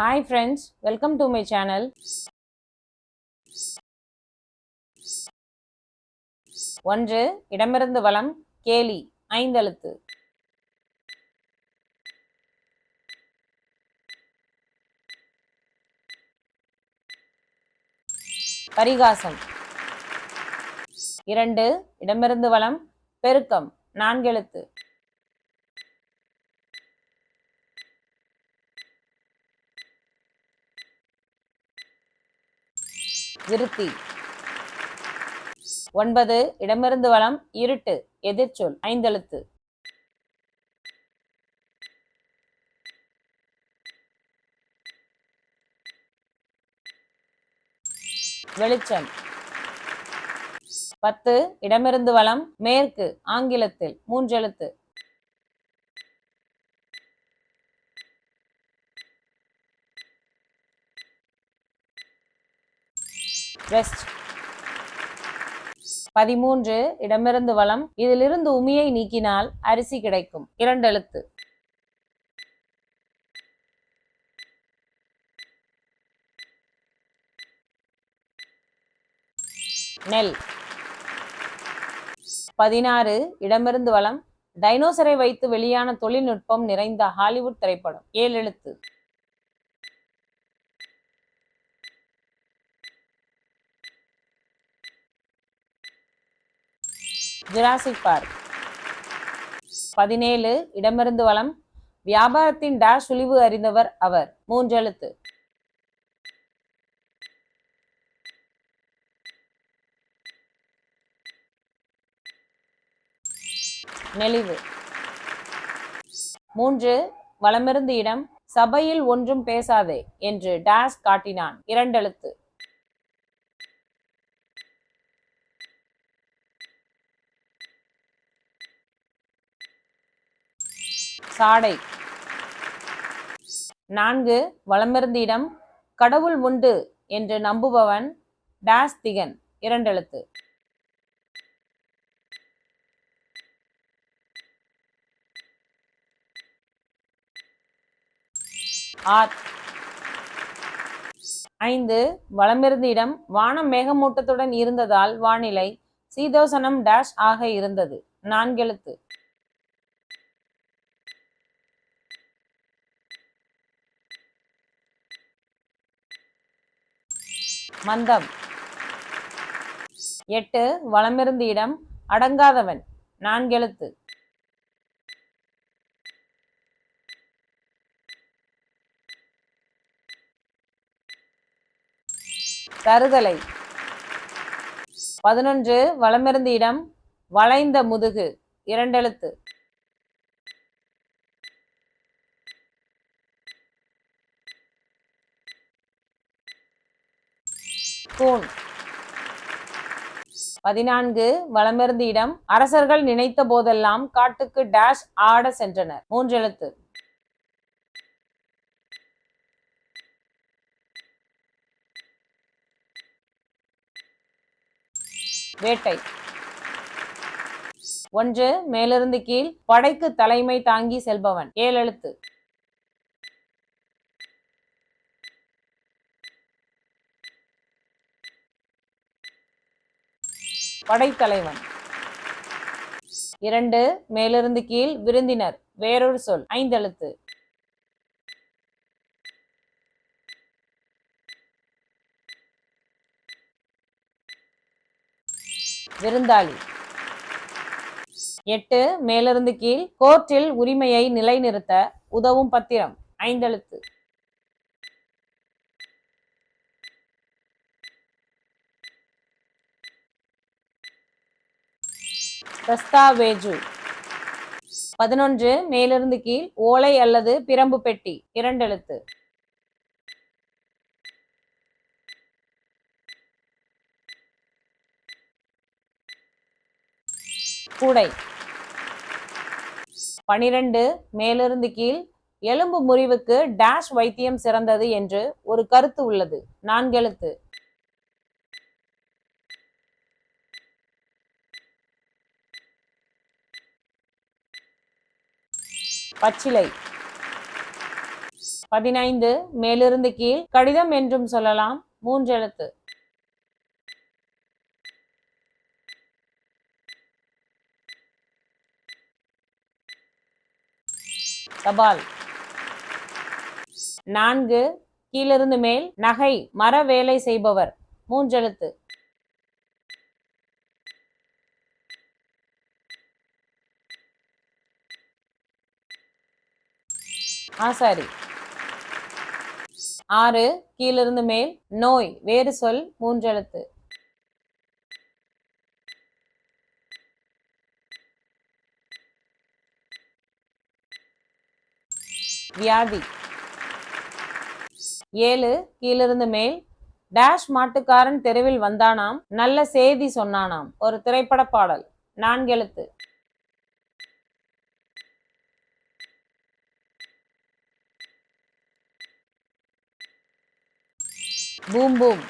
Hi friends welcome to my channel ஒன்று இடமிருந்து வளம் கேலி ஐந்தெழுத்து. பரிகாசம். இரண்டு இடமிருந்து வளம் பெருக்கம் நான்கெழுத்து. விருத்தி ஒன்பது இடமிருந்து வளம் இருட்டு எதிர்ச்சொல் ஐந்தெழுத்து. வெளிச்சம். பத்து இடமிருந்து வளம் மேற்கு ஆங்கிலத்தில் மூன்றெழுத்து. வெஸ்ட் பதிமூன்று இடமிருந்து வளம். இதிலிருந்து உமியை நீக்கினால் அரிசி கிடைக்கும். இரண்டெழுத்து நெல். பதினாறு இடமிருந்து வளம். டைனோசரை வைத்து வெளியான தொழில்நுட்பம் நிறைந்த ஹாலிவுட் திரைப்படம். ஏழு எழுத்து. ஜுராசிக் பார்க் பதினேழு இடமிருந்து வளம். வியாபாரத்தின் டேஷ் சுழிவு அறிந்தவர் அவர். மூன்றெழுத்து நெளிவு. மூன்று வளமிருந்து இடம். சபையில் ஒன்றும் பேசாதே என்று டேஷ் காட்டினான். இரண்டெழுத்து. சாடை. நான்கு வளமிருந்த இடம் கடவுள் உண்டு என்று நம்புபவன் டேஷ் திகன் இரண்டெழுத்து. ஆர். ஐந்து வளமிருந்த இடம் வானம் மேகமூட்டத்துடன் இருந்ததால் வானிலை சீதோசனம் டேஷ் ஆக இருந்தது. நான்கெழுத்து. மந்தம். எட்டு வளமிருந்து இடம் அடங்காதவன். நான்கெழுத்து. தருதலை பதினொன்று வளமிருந்து இடம் வளைந்த முதுகு. இரண்டெழுத்து. கூன் பதினான்கு வலமிருந்து இடம். அரசர்கள் நினைத்த போதெல்லாம் காட்டுக்கு டேஷ் ஆட சென்றனர். மூன்றெழுத்து வேட்டை. ஒன்று மேலிருந்து கீழ். படைக்கு தலைமை தாங்கி செல்பவன். ஏழெழுத்து படைத்தலைவன். இரண்டு மேலிருந்து கீழ் விருந்தினர். வேறொரு சொல் ஐந்தெழுத்து. விருந்தாளி. எட்டு மேலிருந்து கீழ் கோர்ட்டில் உரிமையை நிலைநிறுத்த உதவும் பத்திரம் ஐந்தெழுத்து. தஸ்தாவேஜு. பதினொன்று மேலிருந்து கீழ் ஓலை அல்லது பிரம்பு பெட்டி. இரண்டெழுத்து கூடை. பனிரெண்டு மேலிருந்து கீழ் எலும்பு முறிவுக்கு டேஷ் வைத்தியம் சிறந்தது என்று ஒரு கருத்து உள்ளது. நான்கெழுத்து பச்சிலை. பதினைந்து மேலிருந்து கீழ். கடிதம் என்றும் சொல்லலாம். மூன்றெழுத்து தபால். நான்கு கீழிருந்து மேல். நகை மர வேலை செய்பவர். மூன்றெழுத்து ஆசாரி ஆறு கீழிருந்து மேல். நோய் வேறு சொல் மூன்றெழுத்து. வியாதி. ஏழு கீழிருந்து மேல். டேஷ் மாட்டுக்காரன் தெருவில் வந்தானாம். நல்ல செய்தி சொன்னானாம். ஒரு திரைப்பட பாடல். நான்கெழுத்து. Boom boom.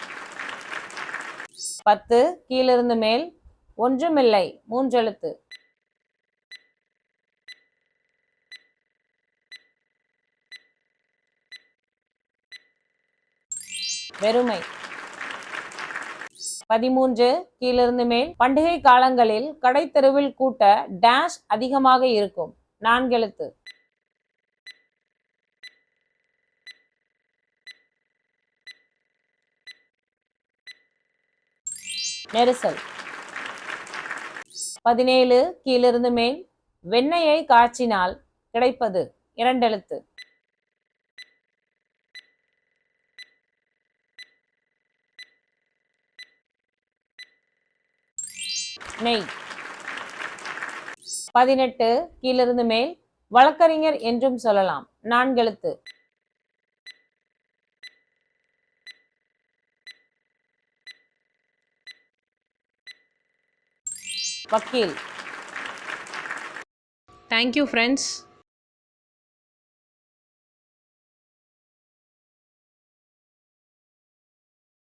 பத்து கீழிருந்து மேல். ஒன்றுமில்லை மூன்றெழுத்து. வெறுமை. பதிமூன்று கீழிருந்து மேல். பண்டிகை காலங்களில் கடை தெருவில் கூட்ட டேஷ் அதிகமாக இருக்கும். நான்கெழுத்து. நெரிசல். பதினேழு கீழிருந்து மேல். வெண்ணெயை காய்ச்சினால் கிடைப்பது இரண்டெழுத்து நெய் பதினெட்டு கீழிருந்து மேல். வழக்கறிஞர் என்றும் சொல்லலாம். நான்கெழுத்து. வக்கீல் தேங்க்யூ ஃப்ரெண்ட்ஸ்